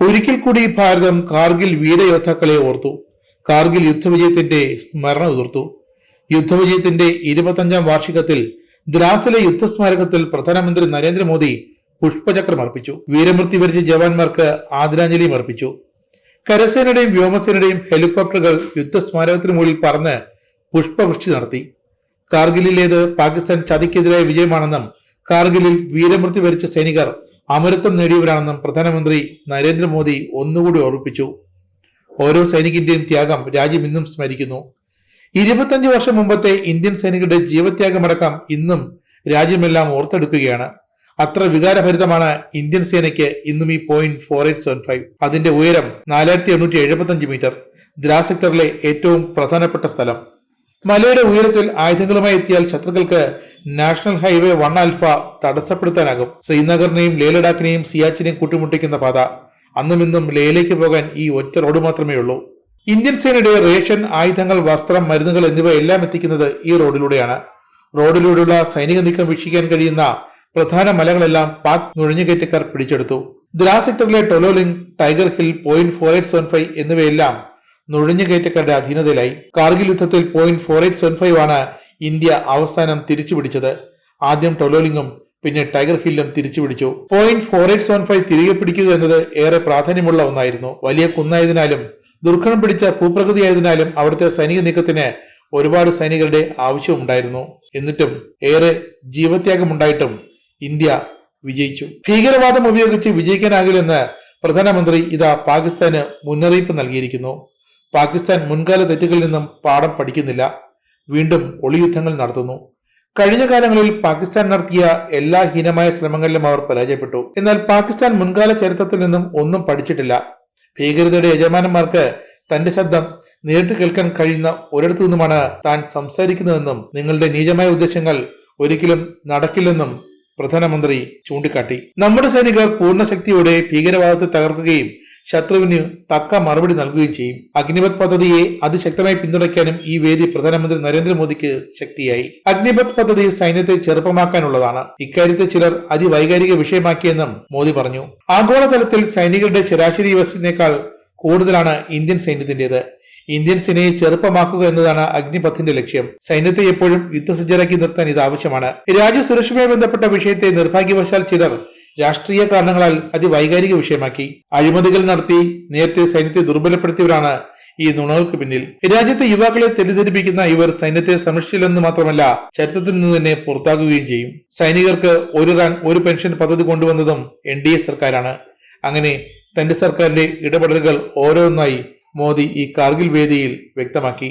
ഒരിക്കൽ കൂടി ഭാരതം കാർഗിൽ വീരയോദ്ധാക്കളെ ഓർത്തു. കാർഗിൽ യുദ്ധവിജയത്തിന്റെ സ്മരണ ഉതിർത്തു. യുദ്ധവിജയത്തിന്റെ ഇരുപത്തഞ്ചാം വാർഷികത്തിൽ ദ്രാസിലെ യുദ്ധസ്മാരകത്തിൽ പ്രധാനമന്ത്രി നരേന്ദ്രമോദി പുഷ്പചക്രം അർപ്പിച്ചു. വീരമൃത്യു വരിച്ച ജവാന്മാർക്ക് ആദരാഞ്ജലിയും അർപ്പിച്ചു. കരസേനയുടെയും വ്യോമസേനയുടെയും ഹെലികോപ്റ്ററുകൾ യുദ്ധസ്മാരകത്തിന് മുകളിൽ പറന്ന് പുഷ്പവൃഷ്ടി നടത്തി. കാർഗിലിലേത് പാകിസ്ഥാൻ ചതിക്കെതിരായ വിജയമാണെന്നും കാർഗിലിൽ വീരമൃത്യു വരിച്ച സൈനികർ അമരത്വം നേടിയവരാണെന്നും പ്രധാനമന്ത്രി നരേന്ദ്രമോദി ഒന്നുകൂടി ഓർമ്മിപ്പിച്ചു. ഓരോ സൈനികന്റെയും ത്യാഗം രാജ്യം ഇന്നും സ്മരിക്കുന്നു. ഇരുപത്തഞ്ച് വർഷം മുമ്പത്തെ ഇന്ത്യൻ സൈനികരുടെ ജീവത്യാഗമടക്കം ഇന്നും രാജ്യമെല്ലാം ഓർത്തെടുക്കുകയാണ്. അത്ര വികാരഭരിതമാണ് ഇന്ത്യൻ സേനയ്ക്ക് ഇന്നും ഈ point four eight seven five അതിന്റെ ഉയരം നാലായിരത്തി എണ്ണൂറ്റി എഴുപത്തി അഞ്ച് മീറ്റർ. ദ്രാസ് സെക്ടറിലെ ഏറ്റവും പ്രധാനപ്പെട്ട സ്ഥലം. മലയുടെ ഉയരത്തിൽ ആയുധങ്ങളുമായി എത്തിയാൽ ശത്രുക്കൾക്ക് നാഷണൽ ഹൈവേ വൺ ആൽഫ തടസ്സപ്പെടുത്താനാകും. ശ്രീനഗറിനെയും ലേ ലഡാക്കിനെയും സിയാച്ചിനെയും കൂട്ടിമുട്ടിക്കുന്ന പാത. അന്നും ഇന്നും ലേയിലേക്ക് പോകാൻ ഈ ഒറ്റ റോഡ് മാത്രമേ ഉള്ളൂ. ഇന്ത്യൻ സേനയുടെ റേഷൻ ആയുധങ്ങൾ വസ്ത്രം മരുന്നുകൾ എന്നിവ എല്ലാം എത്തിക്കുന്നത് ഈ റോഡിലൂടെയാണ്. റോഡിലൂടെയുള്ള സൈനിക നീക്കം വീക്ഷിക്കാൻ കഴിയുന്ന പ്രധാന മലകളെല്ലാം പാക് നുഴഞ്ഞുകയറ്റക്കാർ പിടിച്ചെടുത്തു. Dras സെക്ടറിലെ Tololing Tiger Hill point four eight seven five എന്നിവയെല്ലാം നുഴഞ്ഞുകയറ്റക്കാരുടെ അധീനതയിലായി. കാർഗിൽ യുദ്ധത്തിൽ point four eight seven five ആണ് ഇന്ത്യ അവസാനം തിരിച്ചു പിടിച്ചത് ആദ്യം ടൊലോലിംഗും പിന്നെ ടൈഗർ ഹില്ലും തിരിച്ചുപിടിച്ചു. Point four eight seven five തിരികെ പിടിക്കുക എന്നത് ഏറെ പ്രാധാന്യമുള്ള ഒന്നായിരുന്നു. വലിയ കുന്നായതിനാലും ദുർഘടം പിടിച്ച ഭൂപ്രകൃതിയായതിനാലും അവിടുത്തെ സൈനിക നീക്കത്തിന് ഒരുപാട് സൈനികരുടെ ആവശ്യമുണ്ടായിരുന്നു. എന്നിട്ടും ഏറെ ജീവത്യാഗമുണ്ടായിട്ടും ഇന്ത്യ വിജയിച്ചു. ഭീകരവാദം ഉപയോഗിച്ച് വിജയിക്കാനാകില്ലെന്ന് പ്രധാനമന്ത്രി ഇതാ പാകിസ്ഥാന് മുന്നറിയിപ്പ് നൽകിയിരിക്കുന്നു. പാകിസ്ഥാൻ മുൻകാല തെറ്റുകളിൽ നിന്നും പാഠം പഠിക്കുന്നില്ല. വീണ്ടും ഒളിയുദ്ധങ്ങൾ നടത്തുന്നു. കഴിഞ്ഞ കാലങ്ങളിൽ പാകിസ്ഥാൻ നടത്തിയ എല്ലാ ഹീനമായ ശ്രമങ്ങളിലും അവർ പരാജയപ്പെട്ടു. എന്നാൽ പാകിസ്ഥാൻ മുൻകാല ചരിത്രത്തിൽ നിന്നും ഒന്നും പഠിച്ചിട്ടില്ല. ഭീകരതയുടെ യജമാനന്മാർക്ക് തന്റെ ശബ്ദം നേരിട്ട് കേൾക്കാൻ കഴിയുന്ന ഒരിടത്തു നിന്നുമാണ് താൻ സംസാരിക്കുന്നതെന്നും നിങ്ങളുടെ നീചമായ ഉദ്ദേശങ്ങൾ ഒരിക്കലും നടക്കില്ലെന്നും പ്രധാനമന്ത്രി ചൂണ്ടിക്കാട്ടി. നമ്മുടെ സൈനികർ പൂർണശക്തിയോടെ ഭീകരവാദത്തെ തകർക്കുകയും ശത്രുവിന് തക്ക മറുപടി നൽകുകയും ചെയ്യും. അഗ്നിപത് പദ്ധതിയെ അതിശക്തമായി പിന്തുണയ്ക്കാനും ഈ വേദി പ്രധാനമന്ത്രി നരേന്ദ്രമോദിക്ക് ശക്തിയായി. അഗ്നിപത് പദ്ധതി സൈന്യത്തെ ചെറുപ്പമാക്കാനുള്ളതാണ്. ഇക്കാര്യത്തെ ചിലർ അതിവൈകാരിക വിഷയമാക്കിയെന്നും മോദി പറഞ്ഞു. ആഗോളതലത്തിൽ സൈനികരുടെ ശരാശരി വസ്തുനേക്കാൾ കൂടുതലാണ് ഇന്ത്യൻ സൈന്യത്തിന്റേത് ഇന്ത്യൻ സേനയെ ചെറുപ്പമാക്കുക എന്നതാണ് അഗ്നിപഥിന്റെ ലക്ഷ്യം. സൈന്യത്തെ എപ്പോഴും യുദ്ധസജ്ജരാക്കി നിർത്താൻ ഇത് ആവശ്യമാണ്. രാജ്യസുരക്ഷയുമായി ബന്ധപ്പെട്ട വിഷയത്തെ നിർഭാഗ്യവശാൽ ചിലർ രാഷ്ട്രീയ കാരണങ്ങളാൽ അതിവൈകാരിക വിഷയമാക്കി. അഴിമതികൾ നടത്തി നേരത്തെ സൈന്യത്തെ ദുർബലപ്പെടുത്തിയവരാണ് ഈ നുണകൾക്ക് പിന്നിൽ. രാജ്യത്തെ യുവാക്കളെ തെറ്റിദ്ധരിപ്പിക്കുന്ന ഇവർ സൈന്യത്തെ സംരക്ഷിച്ചില്ലെന്ന് മാത്രമല്ല ചരിത്രത്തിൽ നിന്ന് തന്നെ പുറത്താകുകയും ചെയ്യും. സൈനികർക്ക് ഒരു റാൻ ഒരു പെൻഷൻ പദ്ധതി കൊണ്ടുവന്നതും എൻ ഡി എ സർക്കാരാണ്. അങ്ങനെ തന്റെ സർക്കാരിന്റെ ഇടപെടലുകൾ ഓരോന്നായി മോദി ഈ കാർഗിൽ വേദിയിൽ വ്യക്തമാക്കി.